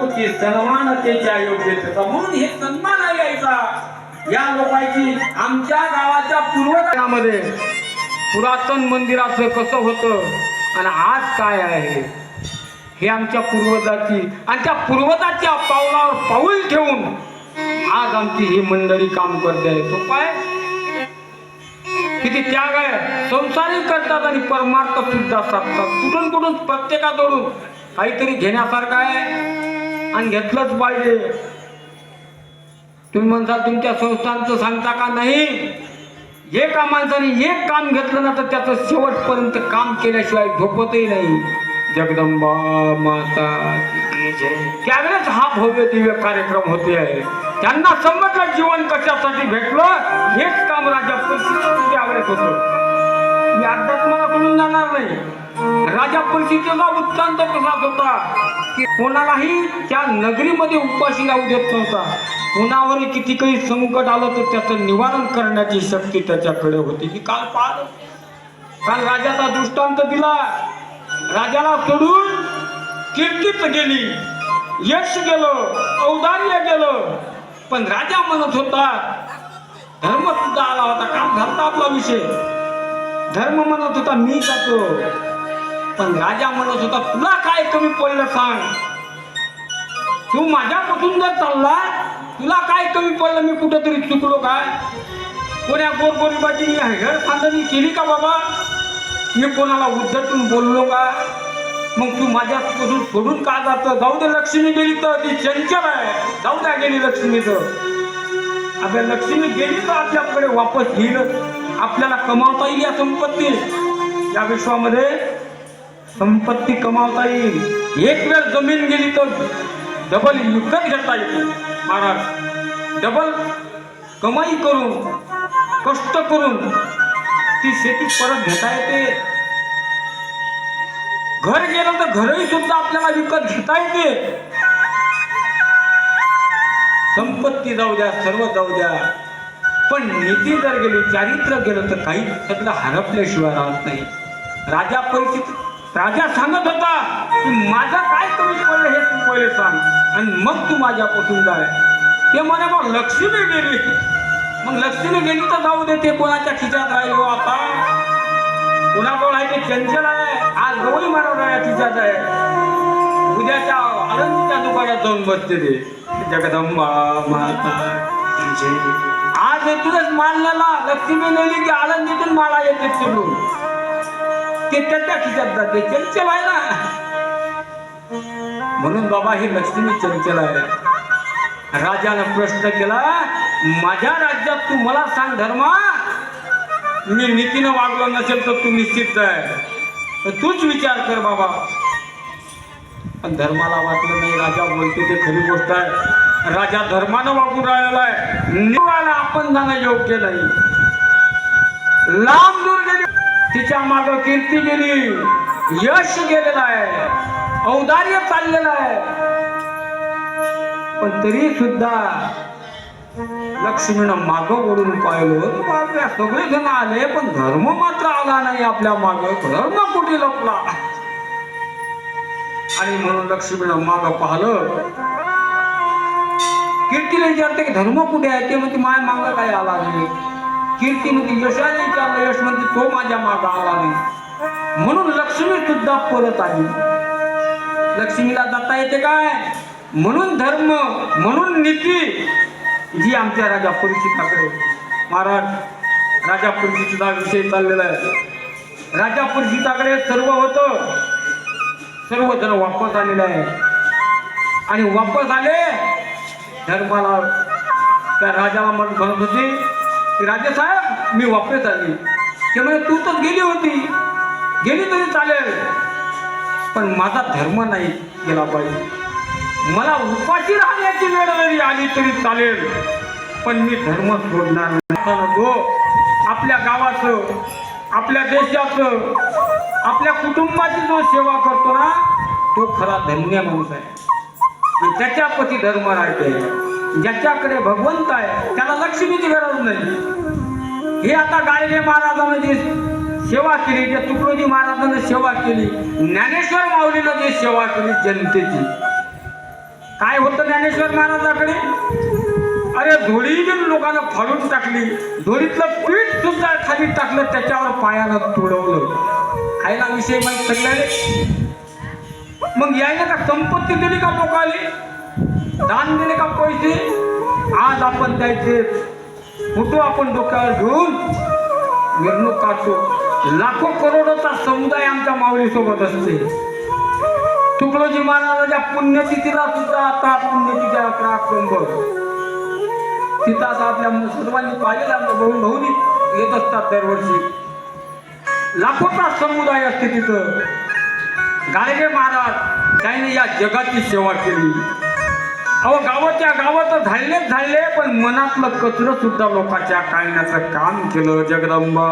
संस्कृती सन्मान योग्यतेचा. म्हणून हे सन्मान आहे यायचा. या लोकांची आमच्या गावाच्या पूर्वजामध्ये पुरातन मंदिराचं कसं होतं आणि आज काय आहे हे आमच्या पूर्वजाची आणि त्या पूर्वजाच्या पावलावर पाऊल ठेवून आज आमची ही मंडळी काम करते आहे. तो काय किती त्याग आहे. संसारिक करतात आणि परमार्थ सुद्धा साधतात. कुठून कुठून प्रत्येकाजवळून काहीतरी घेण्यासारखं आहे. आणि घेतलंच पाहिजे. तुम्ही म्हणता तुमच्या संस्थांचं सांगता का नाही? एका माणसाने एक काम घेतलं ना तर त्याचं शेवटपर्यंत काम केल्याशिवाय झोपतही नाही. जगदंबा माता त्यावेळेच त्यावेळेस हा भव्य दिव्य कार्यक्रम होते आहे त्यांना समजलं जीवन कशासाठी भेटलं हेच काम राजा परिस्थिती त्यावेळेस होतं. मी अध्यात्माला सोडून जाणार नाही. राजा परिस्थितीचा उत्तांत प्रसाद होता. की कोणालाही त्या नगरीमध्ये उपाशी राहू देत नव्हता. कोणावर किती काही संकट आलं तर त्याचं निवारण करण्याची शक्ती त्याच्याकडे होती. की काल पाहत काल राजाचा दृष्टांत दिला. राजाला सोडून कीर्तीच गेली. यश गेलं औदार्य गेलं. पण राजा म्हणत होता धर्म सुद्धा आला होता काम धरता आपला विषय. धर्म म्हणत होता मी जातो. पण राजा म्हणत होता तुला काय कमी पडलं सांग. तू माझ्यापासून जर चालला तुला काय कमी पडलं? मी कुठेतरी चुकलो काय? कोण्या गोरगोरिबाची मी हेळ सांगणी केली का बाबा? मी कोणाला उद्धटून बोललो का? मग तू माझ्यापासून सोडून का जातं? जाऊ दे लक्ष्मी गेली तर ती चंचल आहे. जाऊ द्या गेली लक्ष्मी तर. आपल्या लक्ष्मी गेली तर आपल्याकडे वापस येईल. आपल्याला कमावता येईल या संपत्ती. या विश्वामध्ये संपत्ती कमावता येईल. एक वेळ जमीन गेली तर डबल विकत घेता येते. महाराज डबल कमाई करून कष्ट करून ती शेती परत घेता येते. घर गेलं तर घरही सुद्धा आपल्याला विकत घेता येते. संपत्ती जाऊ द्या सर्व जाऊ द्या. पण नीती जर गेली चारित्र्य गेलं तर काही सगळं हरपल्याशिवाय राहत नाही. राजा परिस्थिती राजा सांगत होता की माझं काय कमी पडलं हे तू पहिले सांग. आणि मग तू माझ्या पोटून जाय. ते म्हणे मग लक्ष्मी गेली मग लक्ष्मी गेली तर जाऊ दे ते कोणाच्या खिच्यात राहिलो हो आता. कोणाजवळ आहे ते चंचल आहे. आज गवळी मारवणार आहे खिच्यात आहे. उद्याच्या आनंदीच्या दुकानात जाऊन बसते ते. जगदंबा माता आज तुझंच मानलेला लक्ष्मी नेली की आनंदीतून माला येते चिरून ते त्याच्या खिशात जाते. चंचल आहे ना म्हणून बाबा ही लक्ष्मी चंचल आहे. राजानं प्रश्न केला माझ्या राज्यात तू मला सांग धर्मा. मी नीतीनं वागलो नसेल तर तू निश्चित आहे. तर तूच विचार कर बाबा. पण धर्माला वाटलं नाही. राजा बोलते ते खरी गोष्ट आहे. राजा धर्मानं वागून राहिलेला आहे. निवाला आपण जाणं योग्य नाही. लांब दूर गेली. तिच्या माग कीर्ती गेली. यश गेलेलं आहे. औदार्य चाललेलं आहे. पण तरी सुद्धा लक्ष्मीनं माग ओढून पाहिलं बापरे सगळे जण आले पण धर्म मात्र आला नाही आपल्या माग. धर्म कुठे लपला? आणि म्हणून लक्ष्मीनं माग पाहिलं. कीर्तीला विचारते की धर्म कुठे आहे? ते म्हणते माय मागं काय आला नाही. कीर्ती म्हणते यशाने विचारलं यश म्हणते तो माझ्या मागा आला नाही. म्हणून लक्ष्मी सुद्धा परत आली लक्ष्मीला जाता येते काय? म्हणून धर्म म्हणून नीती. जी आमच्या राजा परिचिताकडे महाराज राजा परिचितीचा विषय चाललेला आहे. राजा परिचिताकडे सर्व होतं. सर्वजण वापस आलेले आहे. आणि वापस आले धर्माला त्या राजाला म्हणत होते. राजे साहेब मी वापस आली ते म्हणजे तू तर गेली होती. गेली तरी चालेल. पण माझा धर्म नाही गेला पाहिजे. मला उपाशी राहण्याची वेळ जरी आली तरी चालेल. पण मी धर्म सोडणार नको आपल्या गावाचं आपल्या देशाचं आपल्या कुटुंबाची जो सेवा करतो ना तो खरा धन्य माणूस आहे. आणि त्याच्यापती धर्म राहते ज्याच्याकडे भगवंत आहे त्याला लक्ष्मीची गरज नाही. हे आता गायले महाराजांनी जी सेवा केली त्या तुकडोजी महाराजांनी सेवा केली ज्ञानेश्वर माऊलीनं जी सेवा केली जनतेची. काय होतं ज्ञानेश्वर महाराजाकडे? अरे धुळी बी लोकांना फाडून टाकली धुळीतलं पीठ सुद्धा खाली टाकलं त्याच्यावर पायानं तुडवलं. खायला विषय माहीत सगळ्याले मग यायला का संपत्ती दिली का लोकाले? दान दिले का पैसे? आज आपण द्यायचे फोटो आपण डोक्यावर घेऊन मिरणूक काढतो. लाखो करोडोचा समुदाय आमच्या माऊलीसोबत असते. तुकडोजी महाराजाच्या पुण्यतिथीला सुद्धा आता पुण्यतिथी अकरा ऑक्टोबर. तिथं आता आपल्या सर्वांनी पाहिलेलं आमच्या भाऊ भाऊनी येत असतात दरवर्षी. लाखोचा समुदाय असते तिथं. गाडगे महाराज त्याने या जगाची सेवा केली. अहो गावाच्या गावात झालेच झाले पण मनातलं कचरं सुद्धा लोकांच्या काढण्याचं काम केलं. जगदंबा